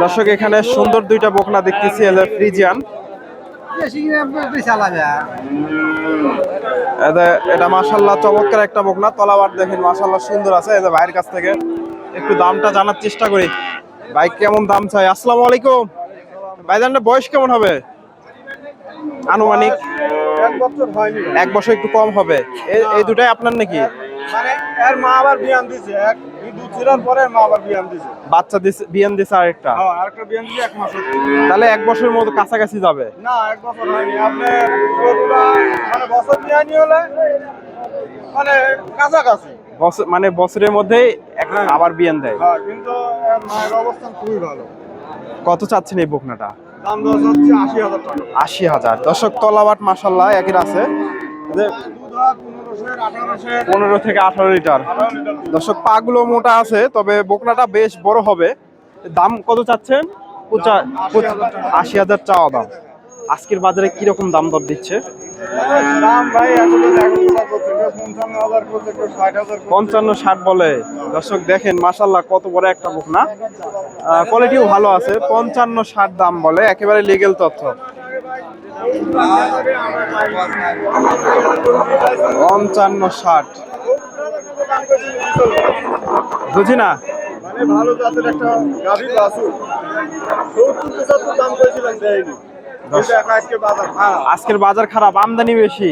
দর্শক, এখানে সুন্দর দুইটা বকনা দেখতেছি এলে ফ্রিজিয়ান। এটা মাশাল্লাহ চমৎকার একটা বকনা তলাবার দেখেন মাশাল্লাহ সুন্দর আছে এদের ভাইয়ের কাছ থেকে। একটু দামটা জানার চেষ্টা করি। বাইক কেমন দাম চাই? আসসালামু আলাইকুম। ভাইজানটা বয়স কেমন হবে? আনুমানিক? এক বছর একটু কম হবে। এই দুটাই আপনার নাকি? মানে এর মা আবার বিয়ান দিছে। এক এই দুধ ছিলার পরে মা আবার বিয়ান দিছে। বাচ্চা দিছে বিয়ান দিছে আরেকটা? হ্যাঁ আরেকটা বিয়ান দিছে এক মাস তাহলে এক বছরের মতো কাছাকাছি যাবে? না এক বছর হয়নি। আপনি মানে বছর বিয়ানি হলে মানে কাছাকাছি। বছর মানে বছরের এক হ্যাঁ। আবার বিয়ান দেয়। হ্যাঁ কিন্তু মায়ের অবস্থান খুবই ভালো। কত চাচ্ছেন এই বকনাটা? দাম দশ হচ্ছে আশি হাজার টাকা। আশি হাজার। দর্শক তলাবাট মাসাল্লাহ একের আছে। পনেরো থেকে আঠারো লিটার। দর্শক পাগুলো মোটা আছে তবে বোকনাটা বেশ বড় হবে। দাম কত চাচ্ছেন? আশি হাজার চাওয়া দাম। আজকের বাজারে কীরকম দাম দর দিচ্ছে। পঞ্চান্ন ষাট বলে। দর্শক দেখেন মাসাল্লাহ কত বড় একটা বোকনা। কোয়ালিটিও ভালো আছে। পঞ্চান্ন ষাট দাম বলে একেবারে লিগেল তথ্য। পঞ্চান্ন ষাট। বুঝি না? মানে ভালো জাতের একটা গাভী বাছুর সত্তর পঁচাত্তর দাম করেছিলাম দেয়নি কিন্তু এখন আজকে বাজার খারাপ। আজকের বাজার খারাপ আমদানি বেশি।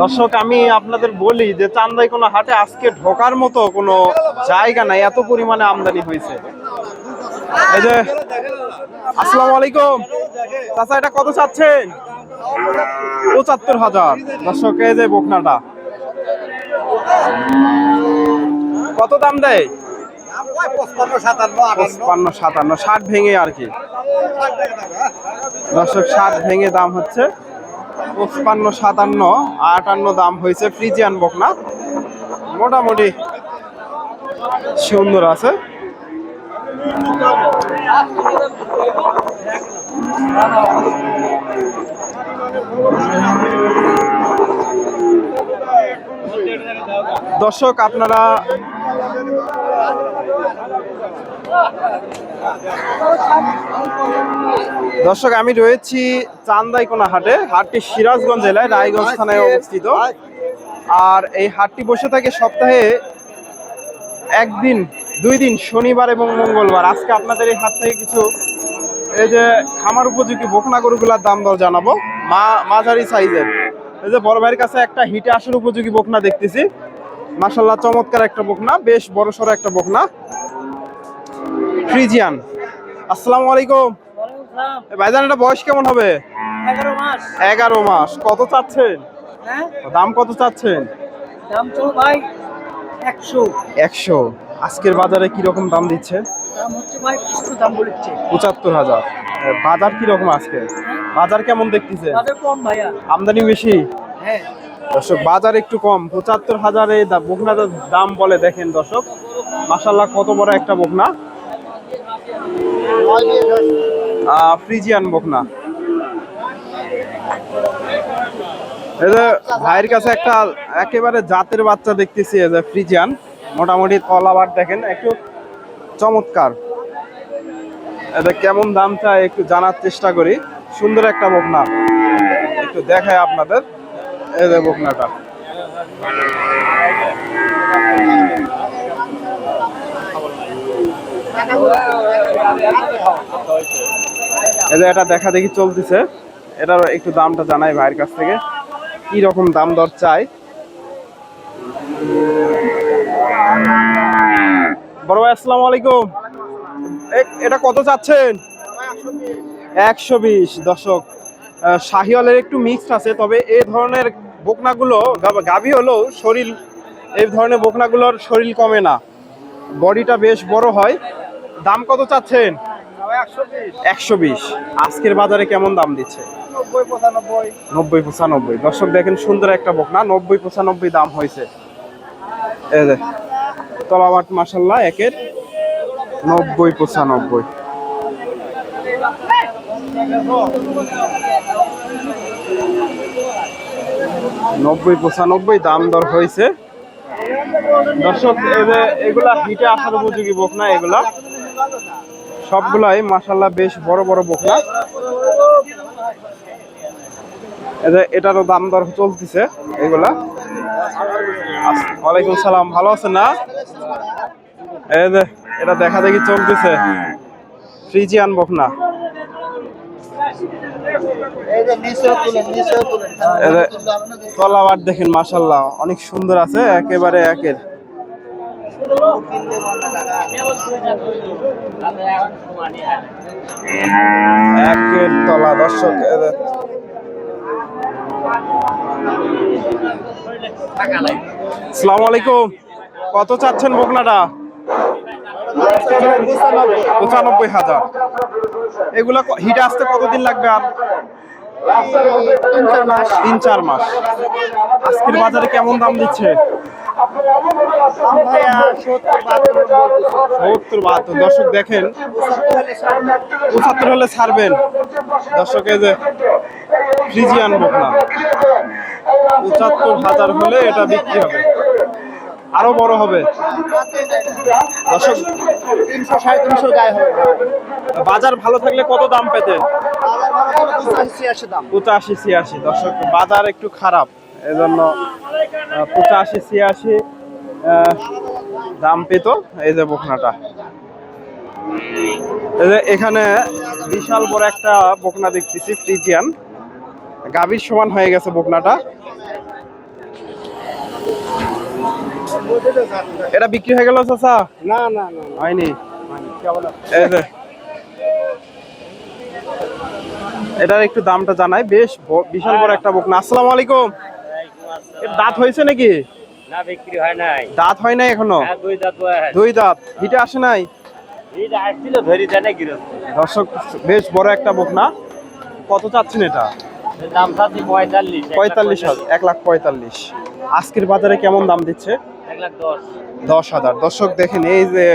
দর্শক আমি আপনাদের বলি যে চান্দাই কোনো হাটে আজকে ঢোকার মতো কোনো জায়গা নাই এত পরিমাণে আমদানি হয়েছে। এই যে আসসালামু আলাইকুম। চাচা, এটা কত চাচ্ছেন? পঁচাত্তর হাজার। দর্শক যে বকনাটা। কত দাম দেয়? সাতান্ন, ষাট ভেঙে আর কি। ষাট ভেঙে দাম হচ্ছে। পঁচপান্ন, সাতান্ন, আটান্ন দাম হয়েছে মোটামুটি সুন্দর আছে। দর্শক, আপনারা দর্শক, আমি রয়েছি চান্দাইকোনা হাটে হাটটি সিরাজগঞ্জ জেলায়, রায়গঞ্জ থানায় অবস্থিত। আর এই হাটটি বসে থাকে সপ্তাহে একদিন দুই দিন শনিবার এবং মঙ্গলবার। আজকে আপনাদের এই হাত থেকে কিছু এই যে খামার উপযোগী বকনা গরুগুলার দাম দর জানাব। মা মাঝারি সাইজের। এই যে বড় ভাইয়ের কাছে একটা হিটে আসার উপযোগী বকনা দেখতেছি। মাসাল্লাহ চমৎকার একটা বকনা বেশ বড় সড়ো একটা বকনা। ফ্রিজিয়ান। আসসালামু আলাইকুম। ভাইজান এটা বয়স কেমন হবে? এগারো মাস। কত চাচ্ছেন? হ্যাঁ? দাম কত চাচ্ছেন? দাম তো ভাই একশো। একশো। আজকের বাজারে কি রকম দাম দিচ্ছে পঁচাত্তর হাজার। বাজার কি রকম আজকে? বাজার কেমন দেখতেছে? আমদানি বেশি? হ্যাঁ। দর্শক বাজার একটু কম। পঁচাত্তর হাজারে বকনাটার দাম বলে দেখেন দর্শক। মাসাল্লাহ কত বড় একটা বকনা। ফ্রিজিয়ান বকনা। ভাইয়ের কাছে একটা একেবারে জাতের বাচ্চা দেখতেছি ফ্রিজিয়ান। মোটামুটি তলাবার দেখেন, একটু চমৎকার। এটা কেমন দাম চাই একটু জানার চেষ্টা করি। সুন্দর একটা বকনা। একটু দেখায় আপনাদের। এই যে বকনাটা। এটা দেখা দেখি চলতেছে। এটার একটু দামটা জানাই ভাইয়ের কাছ থেকে। কি রকম দাম দর চাই? বড় ভাই আসসালামু আলাইকুম। এ- এটা কত চাচ্ছেন? একশো বিশ দর্শক। শাহিওয়ালের একটু মিক্সড আছে তবে এই ধরনের বকনাগুলো গাভী হলেও শরীর এই ধরনের বকনাগুলোর শরীর কমে না। বডিটা বেশ বড় হয়। দাম কত চাচ্ছেন? একশো বিশ। আজকের বাজারে কেমন দাম দিচ্ছে? নব্বই পঁচানব্বই। নব্বই দর্শক দেখেন সুন্দর একটা বকনা নব্বই পঁচানব্বই দাম হয়েছে। তলাবাট মাসাল্লাহ একের নব্বই, পঁচানব্বই। নব্বই, পঁচানব্বই, দাম দর হয়েছে। দর্শক এগুলা হিটে আসার উপযোগী বকনা এগুলা। সবগুলাই মাসাল্লাহ বেশ বড় বড় বকনা। এটারও দাম দর চলতেছে এগুলা। ওয়ালাইকুম সালাম, ভালো আছেন না? এই যে এটা দেখা দেখি চলতেছে। ফ্রিজিয়ান বকনা এই যে দেখেন মাসাল্লাহ অনেক সুন্দর আছে একেবারে একের। একের তলা দর্শক আলাইকুম। কত চাচ্ছেন বকনাটা? পঁচানব্বই হাজার। এগুলা হিটে আসতে কতদিন লাগবে আর? তিন চার মাস। আজকের বাজারে কেমন দাম দিচ্ছে? দর্শক দেখেন, পঁচাত্তর হলে ছাড়বেন। দর্শক যে ফ্রিজিয়ান বকনা, পঁচাত্তর হাজার হলে এটা বিক্রি হবে। আরও বড় হবে। তিনশো সাড়ে তিনশো বাজার ভালো থাকলে কত দাম পেতেন? পঁচাশি, ছিয়াশি। দর্শক, বাজার একটু খারাপ, এজন্য পঁচাশি, ছিয়াশি দাম পেত এই যে বকনাটা। এখানে বিশাল বড় একটা বকনা দেখতেছি, ফ্রিজিয়ান। গাভীর সমান হয়ে গেছে বকনাটা। এটা বিক্রি হয়ে গেল চাচা? না না না হয়নি? এই যে। এটার একটু দামটা জানাই। বেশ বিশাল বড় একটা বকনা। আসসালামু আলাইকুম। দাঁত হয়েছে নাকি? না বিক্রি হয় নাই। দাঁত হয় নাই এখনও? হ্যাঁ দুই দাঁত দুই দাঁত। হিটে আসে নাই? দর্শক বেশ বড় একটা বকনা। কত চাচ্ছেন এটা? পঁয়তাল্লিশ হাজার এক লাখ পঁয়তাল্লিশ। আজকের বাজারে কেমন দাম দিচ্ছে? দশ। হাজার। দর্শক দেখেন এই যে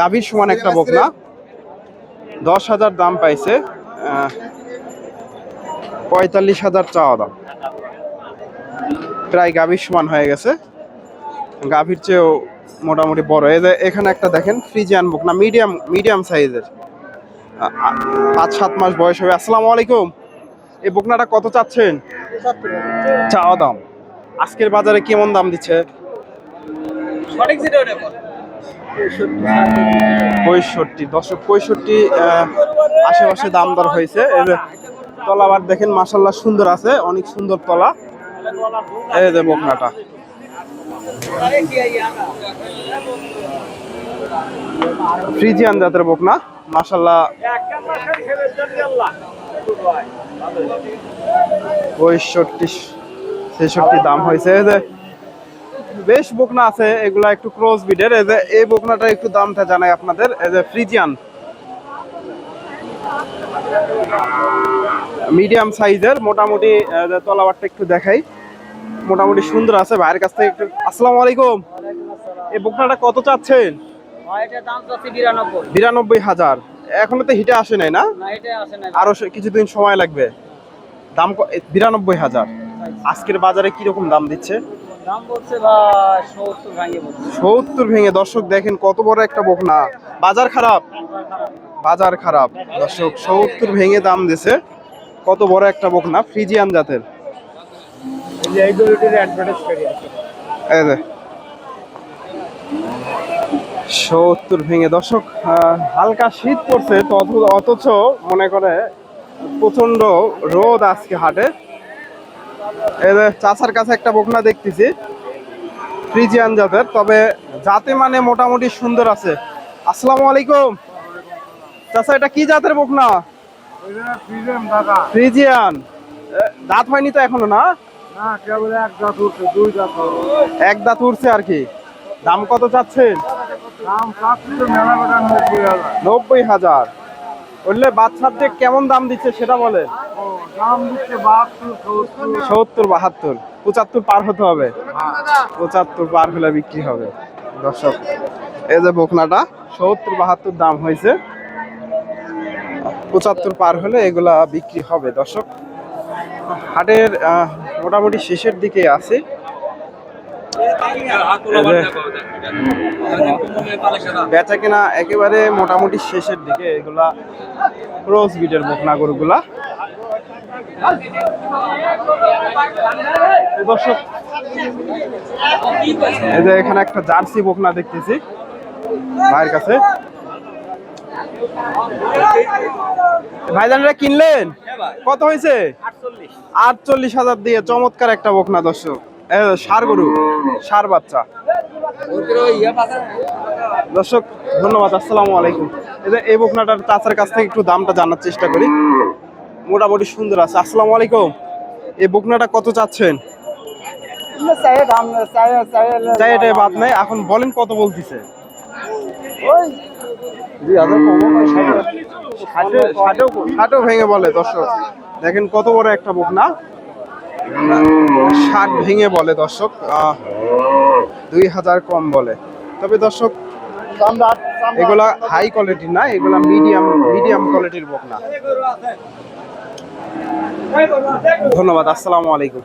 গাভীর সমান একটা বকনা। দশ হাজার দাম পাইছে পঁয়তাল্লিশ হাজার চাওয়া দাম। প্রায় গাভীর সমান হয়ে গেছে। গাভীর চেয়েও মোটামুটি বড়। এই যে এখানে একটা দেখেন ফ্রিজিয়ান বকনা মিডিয়াম মিডিয়াম সাইজের। পাঁচ সাত মাস বয়স হবে। আসসালামু আলাইকুম। এই বকনাটা কত চাচ্ছেন? চাওয়া দাম। আজকের বাজারে কেমন দাম দিচ্ছে? পঁয়ষট্টি। দশক পঁয়ষট্টি আশেপাশে দাম দর হয়েছে। যে তলাবার দেখেন মাসাল্লাহ সুন্দর আছে, অনেক সুন্দর তলা। এই যে বকনাটা। ফ্রিজিয়ান জাতের বকনা। মাসাল্লাহ দাম হয়েছে। যে বেশ বকনা আছে, এগুলা একটু ক্রস বিডের এই যে এই বকনাটা একটু দামটা জানাই আপনাদের। এই যে ফ্রিজিয়ান। মিডিয়াম সাইজের, মোটামুটি তলাবারটা একটু দেখাই। মোটামুটি সুন্দর আছে। ভাইয়ের কাছ থেকে একটু আসসালামু আলাইকুম। এই বকনাটা কত চাচ্ছেন? বিরানব্বই। হাজার। এখনও তো হিটে আসে নাই না? না এটা আসে না আরও কিছুদিন সময় লাগবে। দাম ক- বিরানব্বই হাজার। আজকের বাজারে কীরকম দাম দিচ্ছে? দাম বলছে সত্তর সত্তর ভেঙে। দর্শক দেখেন কত বড় একটা বকনা। বাজার খারাপ? বাজার খারাপ। দর্শক সত্তর ভেঙে দাম দিছে। কত বড় একটা বকনা। ফ্রিজিয়ান জাতের। এই গরুটির অ্যাডভার্টাইজ করি এই যে সত্তর ভেঙে। দর্শক হালকা শীত পড়ছে তো অথচ মনে করে প্রচণ্ড রোদ আজকে হাটে। চাচার কাছে একটা বকনা দেখতেছি ফ্রিজিয়ান জাতের তবে জাতে মানে মোটামুটি সুন্দর আছে। আসসালামু আলাইকুম। চাচা এটা কি জাতের বকনা? ফ্রিজিয়ান। দাঁত হয়নি তো এখনও না? না কেবল এক দাঁত উঠছে দুই দাঁত এক দাঁত উঠছে আর কি। দাম কত চাচ্ছেন? নব্বই হাজার। কেমন দাম দিচ্ছে সেটা সত্তর, বাহাত্তর, পঁচাত্তর পার হতে হবে। পঁচাত্তর পার হলে বিক্রি হবে। দর্শক সত্তর, বাহাত্তর দাম হয়েছে। পঁচাত্তর পার হলে এগুলা বিক্রি হবে। দর্শক, হাটের মোটামুটি শেষের দিকে আছে। বেচা কেনা একেবারে মোটামুটি শেষের দিকে। এগুলা ক্রস বিটের বকনা গরুগুলা এই দর্শক এই যে এখানে একটা জার্সি বকনা দেখতেছি ভাইয়ের কাছে। ভাইজানরা কিনলেন? কত হয়েছে? আটচল্লিশ হাজার দিয়ে চমৎকার একটা বকনা দর্শক। ষাঁড় গরু ষাঁড় বাচ্চা। দর্শক ধন্যবাদ আসসালামু আলাইকুম। এই বকনাটার চাচার কাছ থেকে একটু দামটা জানার চেষ্টা করি। মোটামুটি সুন্দর আছে। আসসালামু আলাইকুম। এই বকনাটা কত চাচ্ছেন? বাদ নাই। এখন বলেন কত বলতিছে? ষাটে- ষাটেও ষাটেও ভেঙে বলে দর্শক। দেখেন কত বড় একটা বকনা। ষাট ভেঙে বলে দর্শক দুই হাজার কম বলে। তবে দর্শক, এগুলা হাই কোয়ালিটির না, এগুলা মিডিয়াম মিডিয়াম কোয়ালিটির বকনা। ধন্যবাদ, আসসালামু আলাইকুম।